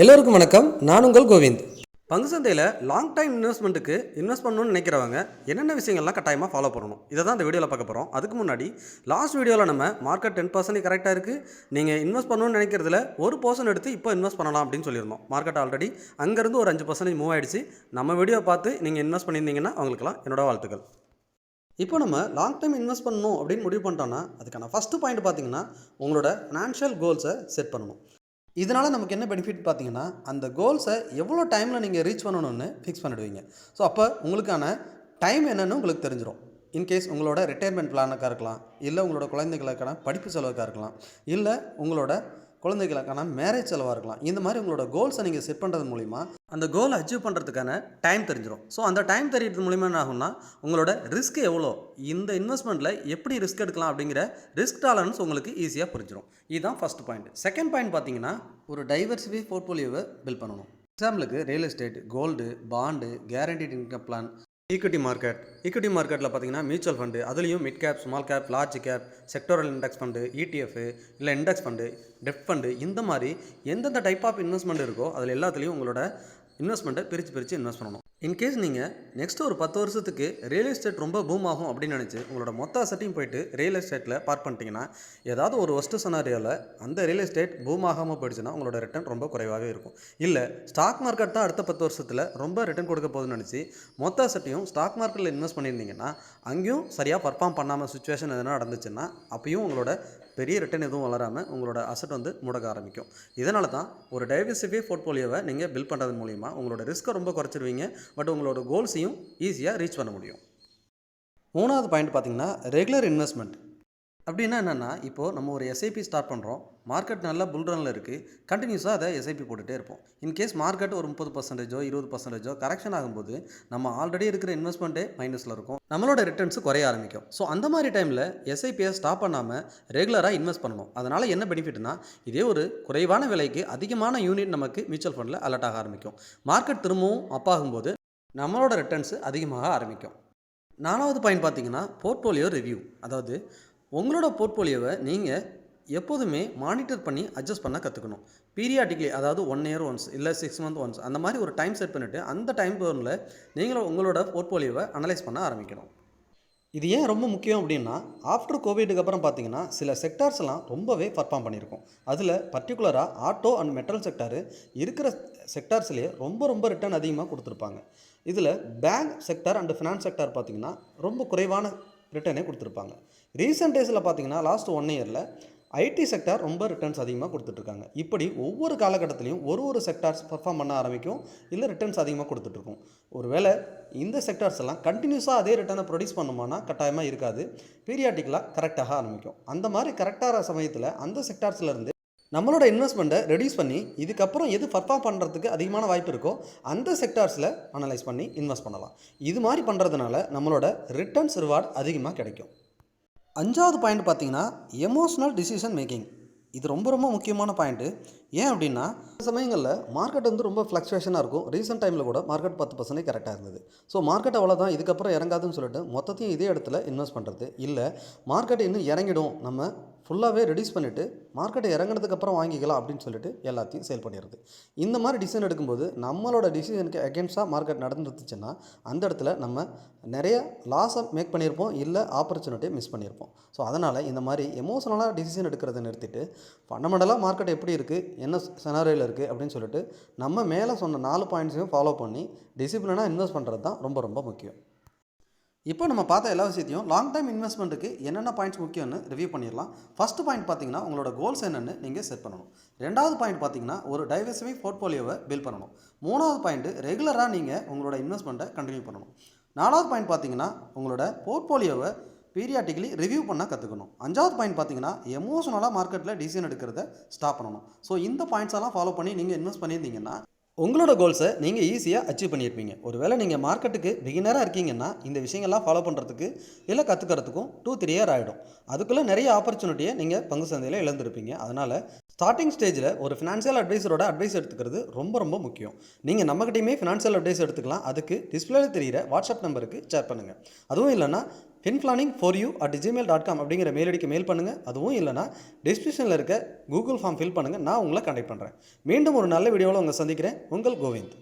எல்லோருக்கும் வணக்கம். நான் உங்கள் கோவிந்த். பங்கு சந்தையில் லாங் டைம் இன்வெஸ்ட்மெண்ட்டுக்கு இன்வெஸ்ட் பண்ணணும்னு நினைக்கிறவங்க என்னென்ன விஷயங்கள்லாம் கட்டாயமாக ஃபாலோ பண்ணணும்? இதை தான் இந்த வீடியோவில் பார்க்க போகிறோம் அதுக்கு முன்னாடி லாஸ்ட் வீடியோவில் நம்ம மார்க்கெட் டென் பர்சன்ட் கரெக்டாக இருக்குது நீங்கள் இன்வெஸ்ட் பண்ணணும்னு நினைக்கிறதுல ஒரு பர்சன்ட் எடுத்து இப்போ இன்வெஸ்ட் பண்ணலாம் அப்படின்னு சொல்லியிருந்தோம். மார்க்கெட் ஆல்ரெடி அங்கேருந்து ஒரு அஞ்சு பர்சன்டேஜ் மூவ் ஆயிடுச்சு. நம்ம வீடியோ பார்த்து நீங்கள் இன்வெஸ்ட் பண்ணியிருந்தீங்கன்னா அவங்களுக்குலாம் என்னோட வாழ்த்துக்கள். இப்போ நம்ம லாங் டைம் இன்வெஸ்ட் பண்ணணும் அப்படின்னு முடிவு பண்ணிட்டோன்னா அதுக்கான ஃபஸ்ட்டு பாயிண்ட் பார்த்தீங்கன்னா உங்களோட ஃபினான்ஷியல் கோல்ஸை செட் பண்ணணும். இதனால் நமக்கு என்ன பெனிஃபிட் பார்த்தீங்கன்னா அந்த கோல்ஸை எவ்வளோ டைமில் நீங்கள் ரீச் பண்ணணும்னு ஃபிக்ஸ் பண்ணிடுவீங்க. ஸோ அப்போ உங்களுக்கான டைம் என்னென்னு உங்களுக்கு தெரிஞ்சிடும் இன்கேஸ் உங்களோட ரிட்டையர்மெண்ட் பிளானுக்காக இருக்கலாம் இல்லை உங்களோட குழந்தைகளுக்கான படிப்பு செலவுக்காக இருக்கலாம் இல்லை உங்களோட குழந்தைகளுக்கான மேரேஜ் செலவாக இருக்கலாம் இந்த மாதிரி உங்களோட கோல்ஸை நீங்கள் செட் பண்ணுறது மூலிமா அந்த கோலை அச்சீவ் பண்ணுறதுக்கான டைம் தெரிஞ்சிடும் ஸோ அந்த டைம் தெரியறது மூலிமா என்ன ஆகும்னா உங்களோட ரிஸ்க் எவ்வளோ இந்த இன்வெஸ்ட்மெண்ட்டில் எப்படி ரிஸ்க் எடுக்கலாம் அப்படிங்கிற ரிஸ்க் டாலரன்ஸ் உங்களுக்கு ஈஸியாக புரிஞ்சிடும் இதுதான் ஃபஸ்ட் பாயிண்ட் செகண்ட் பாயிண்ட் பார்த்தீங்கன்னா ஒரு டைவர்சிஃபை போர்ட்ஃபோலியோவை பில் பண்ணணும். எக்ஸாம்பிளுக்கு real estate gold bond guaranteed income plan equity market equity மார்க்கெட்டில் பார்த்தீங்கன்னா மியூச்சுவல் ஃபண்டு அதுலேயும் mid cap small cap large cap sectoral index fund ETF இல்லை இண்டெக்ஸ் ஃபண்டு டெப் ஃபண்டு இந்த மாதிரி எந்தெந்த டைப் ஆஃப் இன்வெஸ்ட்மெண்ட் இருக்கோ அதில் எல்லாத்துலேயும் உங்களோட இன்வெஸ்ட்மெண்ட்டை பிரித்து பிரித்து இன்வெஸ்ட் பண்ணணும். இன்கேஸ் நீங்கள் நெக்ஸ்ட் ஒரு பத்து வருஷத்துக்கு ரியல் எஸ்டேட் ரொம்ப பூம் ஆகும் அப்படின்னு நினச்சி உங்களோட மொத்த அசட்டையும் போயிட்டு ரியல் எஸ்டேட்டில் பார்க் பண்ணிட்டீங்கன்னா ஏதாவது ஒரு ஒஸ்ட்டு சனாரியோவில் அந்த ரியல் எஸ்டேட் பூம் ஆகாமல் போயிடுச்சுன்னா உங்களோட ரிட்டர்ன் ரொம்ப குறைவாகவே இருக்கும். இல்லை ஸ்டாக் மார்க்கெட் தான் அடுத்த பத்து வருஷத்தில் ரொம்ப ரிட்டர்ன் கொடுக்க போகுதுன்னு நினச்சி மொத்த அசட்டையும் ஸ்டாக் மார்க்கெட்டில் இன்வெஸ்ட் பண்ணியிருந்தீங்கன்னா அங்கேயும் சரியாக பர்ஃபார்ம் பண்ணாமல் சுச்சுவேஷன் எதனா நடந்துச்சுன்னா அப்பயும் உங்களோட பெரிய ரிட்டர்ன் எதுவும் வளராமல் உங்களோட அசட் வந்து முடக்க ஆரம்பிக்கும். இதனால தான் ஒரு டைவர்சிஃபை போர்ட்ஃபோலியோவை நீங்கள் பில்ட் பண்ணுறது மூலிமா உங்களோட ரிஸ்க்கை ரொம்ப குறைச்சிருவீங்க. பட் உங்களோட கோல்ஸையும் ஈஸியாக ரீச் பண்ண முடியும். மூணாவது பாயிண்ட் பார்த்தீங்கன்னா ரெகுலர் இன்வெஸ்ட்மெண்ட் அப்படின்னா என்னென்னா இப்போது நம்ம ஒரு எஸ்ஐபி ஸ்டார்ட் பண்ணுறோம் மார்க்கெட் நல்லா புல் ரனில் இருக்குது கண்டினியூஸாக அதை எஸ்ஐபி போட்டுகிட்டே இருப்போம். இன்கேஸ் மார்க்கெட் ஒரு முப்பது பர்சன்டேஜோ இருபது பர்சன்டேஜோ கரெக்ஷன் ஆகும்போது நம்ம ஆல்ரெடி இருக்கிற இன்வெஸ்ட்மெண்ட்டே மைனஸில் இருக்கும். நம்மளோட ரிட்டர்ன்ஸ் குறைய ஆரம்பிக்கும். ஸோ அந்த மாதிரி டைமில் எஸ்ஐபியை ஸ்டாப் பண்ணாமல் ரெகுலராக இன்வெஸ்ட் பண்ணணும். அதனால் என்ன பெனிஃபிட்னா இதே ஒரு குறைவான விலைக்கு அதிகமான யூனிட் நமக்கு மியூச்சுவல் ஃபண்டில் அலர்ட் ஆக ஆரம்பிக்கும். மார்க்கெட் திரும்பவும் அப் ஆகும்போது நம்மளோட ரிட்டர்ன்ஸ் அதிகமாக ஆரம்பிக்கும். நாலாவது பாயிண்ட் பார்த்தீங்கன்னா போர்ட்ஃபோலியோ ரிவ்யூ அதாவது உங்களோட போர்ட்ஃபோலியோவை நீங்கள் எப்போதுமே மானிட்டர் பண்ணி அட்ஜஸ்ட் பண்ண கற்றுக்கணும் பீரியாட்டிக்லி அதாவது ஒன் இயர் ஒன்ஸ் இல்லை சிக்ஸ் மந்த் ஒன்ஸ் அந்த மாதிரி ஒரு டைம் செட் பண்ணிவிட்டு அந்த டைம் பவுனில் நீங்களும் உங்களோட போர்ட்ஃபோலியோவை அனலைஸ் பண்ண ஆரம்பிக்கணும். இது ஏன் ரொம்ப முக்கியம் அப்படின்னா ஆஃப்டர் கோவிடுக்கு அப்புறம் பார்த்தீங்கன்னா சில செக்டார்ஸ் எல்லாம் ரொம்பவே பர்ஃபார்ம் பண்ணியிருக்கும். அதில் பர்டிகுலராக ஆட்டோ அண்ட் மெட்டல் செக்டாரு இருக்கிற செக்டார்ஸ்லேயே ரொம்ப ரொம்ப ரிட்டர்ன் அதிகமாக கொடுத்துருப்பாங்க. இதில் bank sector and finance sector பார்த்திங்கன்னா ரொம்ப குறைவான ரிட்டர்னே கொடுத்துருப்பாங்க. ரீசெண்ட் டேஸில் பார்த்தீங்கன்னா லாஸ்ட் ஒன் இயரில் ஐடி செக்டார் ரொம்ப ரிட்டர்ன்ஸ் அதிகமாக கொடுத்துட்ருக்காங்க. இப்படி ஒவ்வொரு காலகட்டத்திலையும் ஒரு ஒரு செக்டார்ஸ் பர்ஃபார்ம் பண்ண ஆரம்பிக்கும் இல்லை ரிட்டர்ன்ஸ் அதிகமாக கொடுத்துட்ருக்கும். ஒருவேளை இந்த செக்டார்ஸ் எல்லாம் கண்டினியூஸாக அதே ரிட்டர்னை ப்ரொடியூஸ் பண்ணுமானா கட்டாயமாக இருக்காது. பீரியாட்டிக்கலாக கரெக்டாக ஆரம்பிக்கும். அந்த மாதிரி கரெக்டாக சமயத்தில் அந்த செக்டார்ஸ்லேருந்து நம்மளோட இன்வெஸ்ட்மெண்ட்டை ரெடியூஸ் பண்ணி இதுக்கப்புறம் எது பர்ஃபார்ம் பண்ணுறதுக்கு அதிகமான வாய்ப்பு இருக்கோ அந்த செக்டார்ஸில் அனலைஸ் பண்ணி இன்வெஸ்ட் பண்ணலாம். இது மாதிரி பண்ணுறதுனால நம்மளோட ரிட்டர்ன்ஸ் ரிவார்டு அதிகமாக கிடைக்கும். அஞ்சாவது பாயிண்ட் பார்த்தீங்கன்னா எமோஷ்னல் டிசிஷன் மேக்கிங் இது ரொம்ப ரொம்ப முக்கியமான பாயிண்ட்டு ஏன் அப்படின்னா சில சமயங்களில் மார்க்கெட் வந்து ரொம்ப ஃப்ளக்சுவேஷனாக இருக்கும். ரீசெண்ட் டைமில் கூட மார்க்கெட் பத்து பர்சன்டேஜ் கரெக்டாக இருந்தது. ஸோ மார்க்கெட் அவ்வளோதான் இதுக்கப்புறம் இறங்காதுன்னு சொல்லிட்டு மொத்தத்தையும் இதே இடத்துல இன்வெஸ்ட் பண்ணுறது இல்லை மார்க்கெட் இன்னும் இறங்கிடும். நம்ம ஃபுல்லாகவே ரெடியூஸ் பண்ணிவிட்டு மார்க்கெட்டை இறங்கினதுக்கப்புறம் வாங்கிக்கலாம் அப்படின்னு சொல்லிட்டு எல்லாத்தையும் சேல் பண்ணிடுது இந்த மாதிரி டிசிஷன் எடுக்கும்போது நம்மளோட டிசிஷனுக்கு அகேன்ஸ்டாக மார்க்கெட் நடந்துருச்சுன்னா அந்த இடத்துல நம்ம நிறைய லாஸை மேக் பண்ணியிருப்போம் இல்லை ஆப்பர்ச்சுனிட்டியை மிஸ் பண்ணியிருப்போம். ஸோ அதனால் இந்த மாதிரி எமோஷனலாக டிசிஷன் எடுக்கிறத நிறுத்திட்டு ஃபண்டமெண்டலாக மார்க்கெட் எப்படி இருக்குது என்ன செனாரியில் இருக்குது அப்படின்னு சொல்லிட்டு நம்ம மேலே சொன்ன நாலு பாயிண்ட்ஸையும் ஃபாலோ பண்ணி டிசிப்ளினாக இன்வெஸ்ட் பண்ணுறது தான் ரொம்ப ரொம்ப முக்கியம். இப்போ நம்ம பார்த்த எல்லா விஷயத்தையும் லாங் டைம் இன்வெஸ்ட்மெண்ட்டுக்கு என்னென்ன பாயிண்ட்ஸ் முக்கியம்னு ரிவ்யூ பண்ணிடலாம். ஃபஸ்ட் பாயிண்ட் பார்த்தீங்கன்னா உங்களோட கோல்ஸ் என்னென்னு நீங்கள் செட் பண்ணணும். ரெண்டாவது பாயிண்ட் பார்த்தீங்கன்னா ஒரு டைவர்சிஃபை போர்ட்ஃபோலியோவை பில்ட் பண்ணணும். மூணாவது பாயிண்ட் ரெகுலராக நீங்கள் உங்களோட இன்வெஸ்ட்மெண்ட்டை கண்டினியூ பண்ணணும். நாலாவது பாயிண்ட் பார்த்தீங்கன்னா உங்களோட போர்ட்ஃபோலியோவை பீரியாட்டிக்கலி ரிவ்யூ பண்ண கற்றுக்கணும் அஞ்சாவது பாயிண்ட் பார்த்தீங்கன்னா எமோஷனலாக மார்க்கெட்டில் டிசிஷன் எடுக்கிறத ஸ்டாப் பண்ணணும். ஸோ இந்த பாயிண்ட்ஸ் எல்லாம் ஃபாலோ பண்ணி நீங்கள் இன்வெஸ்ட் பண்ணியிருந்தீங்கன்னா உங்களோட கோல்ஸை நீங்கள் ஈஸியாக அச்சீவ் பண்ணியிருப்பீங்க. ஒருவேளை நீங்கள் மார்க்கெட்டுக்கு பிகினராக இருக்கீங்கன்னா இந்த விஷயங்கள்லாம் ஃபாலோ பண்ணுறதுக்கு இல்லை கற்றுக்கிறதுக்கும் டூ த்ரீ இயர் ஆகிடும் அதுக்குள்ளே நிறைய ஆப்பர்ச்சுனிட்டியை நீங்கள் பங்கு சந்தையில் இழந்திருப்பீங்க. அதனால் ஸ்டார்டிங் ஸ்டேஜில் ஒரு ஃபினான்ஷியல் அட்வைஸரோட அட்வைஸ் எடுத்துக்கிறது ரொம்ப ரொம்ப முக்கியம். நீங்கள் நம்மகிட்டையுமே ஃபினான்ஷியல் அட்வைஸ் எடுத்துக்கலாம். அதுக்கு டிஸ்பிளேல தெரியிற வாட்ஸ்அப் நம்பருக்கு ஷேர் பண்ணுங்கள் அதுவும் இல்லைன்னா fin planning for you at Gmail dot com அப்படிங்கிற மெயில் ஐடிக்கு மெயில் பண்ணுங்கள் அதுவும் இல்லைனா டிஸ்கிரிப்ஷனில் இருக்க கூகுள் ஃபார்ம் ஃபில் பண்ணுங்கள் நான் உங்களை கண்டெக்ட் பண்ணுறேன் மீண்டும் ஒரு நல்ல வீடியோவில் உங்களை சந்திக்கிறேன். உங்கள் கோவிந்த்.